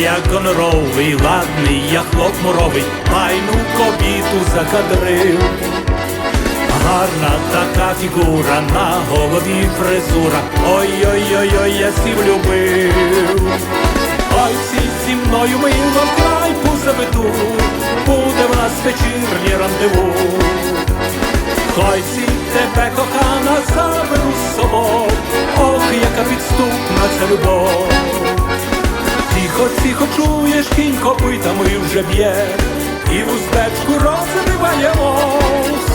як гоноровий, ладний, я хлоп моровий, майну кобіту закадрив. Гарна така фігура, на голові фрезура. Ой-ой-ой, я сів любив. Ой, всі зі мною мило край позаведу, буде в нас вечірнє рандеву. Хай всі тебе кохана заберу з собою, ох, яка підступна ця любов. Тихо, тихо чуєш, кінь копитами вже б'є, і в устечку розриваємось.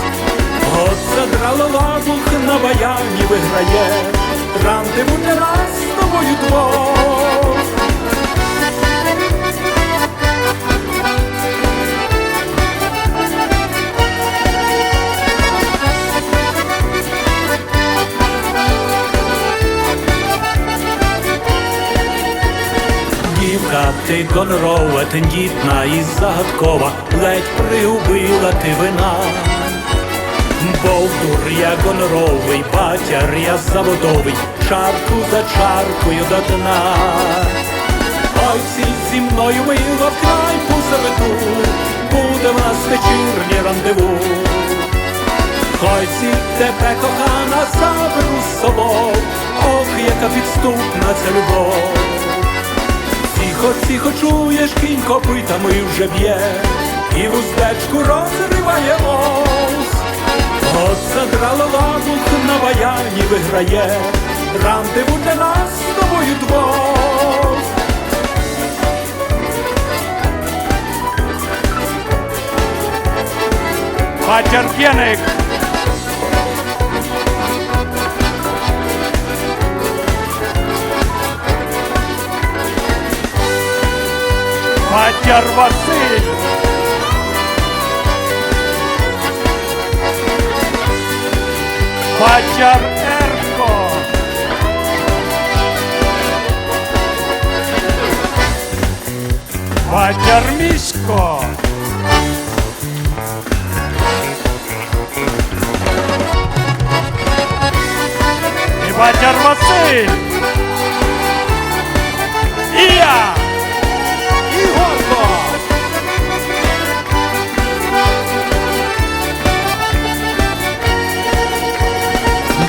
От задрала лабух на баяні виграє, рандеву не раз ти гонорова, тендітна і загадкова, ледь пригубила ти вина. Бовдур я гоноровий, батяр я заводовий, чарку за чаркою до дна. Ой, всі зі мною мило вкрай позаведу, буде в нас вечірнє рандеву. Хай всі тебе кохана заберу з собою, ох, яка підступна ця любов. Тихо, тихо чуєш, кінь копитами вже б'є, і вуздечку розриваємось. От задрала лабух на баяні виграє, рандеву для нас з тобою двох. Патерпєник. Матяр Василь. Матяр Ерко. Матяр Місько. І Матяр Василь. І я.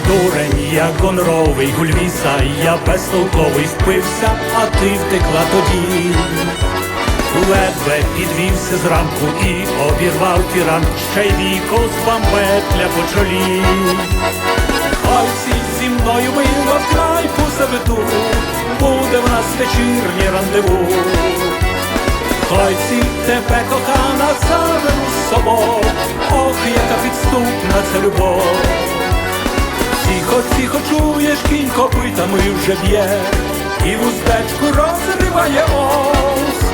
Дурень я гоноровий, гульвіса, я безтолковий впився, а ти втекла тоді. Ледве підвівся зранку і обірвав тиран, ще й віко з бамбетля по чолі. Ой, зі мною мило вкрай позаведу, буде в нас вечірнє рандеву. Хай всі тебе кохана заберу з собою, ох, яка підступна ця любов. Тихо, тихо чуєш, кінь копитами вже б'є, і вуздечку розриває ось.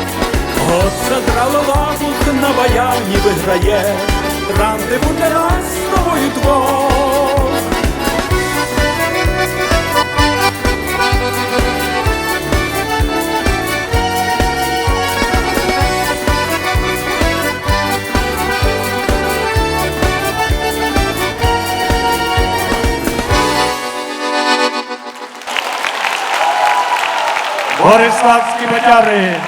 От задрала лабух на баяні виграє, рандеву для нас з тобою Borysławski Maciary.